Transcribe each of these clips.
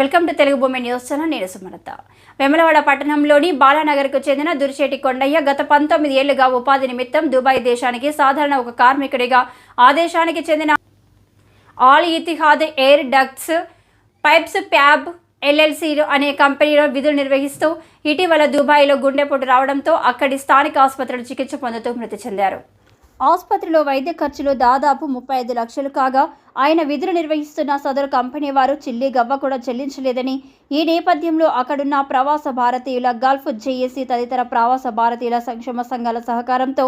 Welcome to Telugu భూమి news channel నేను సుమలత. వెమలవాడ పట్టణంలోని బాలానగర్కు చెందిన దురిశెట్టి కొండయ్య గత పంతొమ్మిది ఏళ్ళుగా ఉపాధి నిమిత్తం దుబాయ్ దేశానికి సాధారణ ఒక కార్మికుడిగా ఆ దేశానికి చెందిన Al Etihad air ducts pipes fab LLC అనే కంపెనీలో విధులు నిర్వహిస్తూ ఇటీవల దుబాయ్లో గుండెపోటు రావడంతో అక్కడి స్థానిక ఆసుపత్రిలో చికిత్స పొందుతూ మృతి చెందారు. ఆసుపత్రిలో వైద్య ఖర్చులు దాదాపు ముప్పై ఐదు లక్షలు కాగా ఆయన విధులు నిర్వహిస్తున్న సదరు కంపెనీ వారు చిల్లి గవ్వ కూడా చెల్లించలేదని. ఈ నేపథ్యంలో అక్కడున్న ప్రవాస భారతీయుల గల్ఫ్ జేఏసీ తదితర ప్రవాస భారతీయుల సంక్షేమ సంఘాల సహకారంతో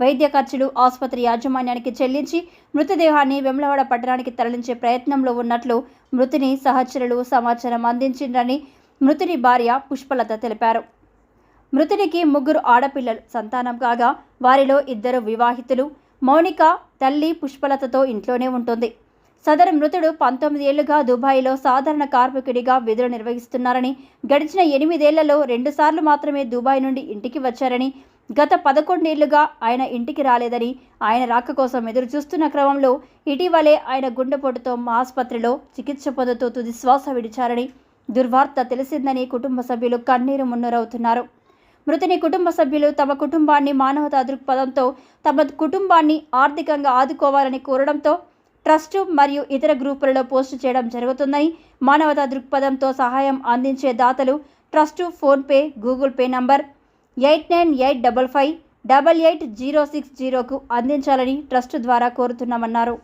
వైద్య ఖర్చులు ఆసుపత్రి యాజమాన్యానికి చెల్లించి మృతదేహాన్ని వెమ్లవాడ పట్టణానికి తరలించే ప్రయత్నంలో ఉన్నట్లు మృతిని సహచరులు సమాచారం అందించిందని మృతుని భార్య పుష్పలత తెలిపారు. మృతుడికి ముగ్గురు ఆడపిల్లలు సంతానం కాగా వారిలో ఇద్దరు వివాహితులు. మౌనిక తల్లి పుష్పలతతో ఇంట్లోనే ఉంటుంది. సదరు మృతుడు పంతొమ్మిది ఏళ్ళుగా దుబాయ్లో సాధారణ కార్మికుడిగా విధులు నిర్వహిస్తున్నారని గడిచిన ఎనిమిదేళ్ళలో రెండుసార్లు మాత్రమే దుబాయ్ నుండి ఇంటికి వచ్చారని గత పదకొండేళ్ళుగా ఆయన ఇంటికి రాలేదని ఆయన రాక కోసం ఎదురు చూస్తున్న క్రమంలో ఇటీవలే ఆయన గుండెపోటుతో మా ఆసుపత్రిలో చికిత్స పొందుతూ తుది శ్వాస విడిచారని దుర్వార్త తెలిసిందని కుటుంబ సభ్యులు కన్నీరు మున్నరవుతున్నారు. మృతుని కుటుంబ సభ్యులు తమ కుటుంబాన్ని మానవతా దృక్పథంతో తమ కుటుంబాన్ని ఆర్థికంగా ఆదుకోవాలని కోరడంతో ట్రస్టు మరియు ఇతర గ్రూపులలో పోస్టు చేయడం జరుగుతుందని మానవతా దృక్పథంతో సహాయం అందించే దాతలు trust PhonePe Google Pay number eight nine eight double five double eight zero six జీరోకు అందించాలని ట్రస్టు ద్వారా కోరుతున్నామన్నారు.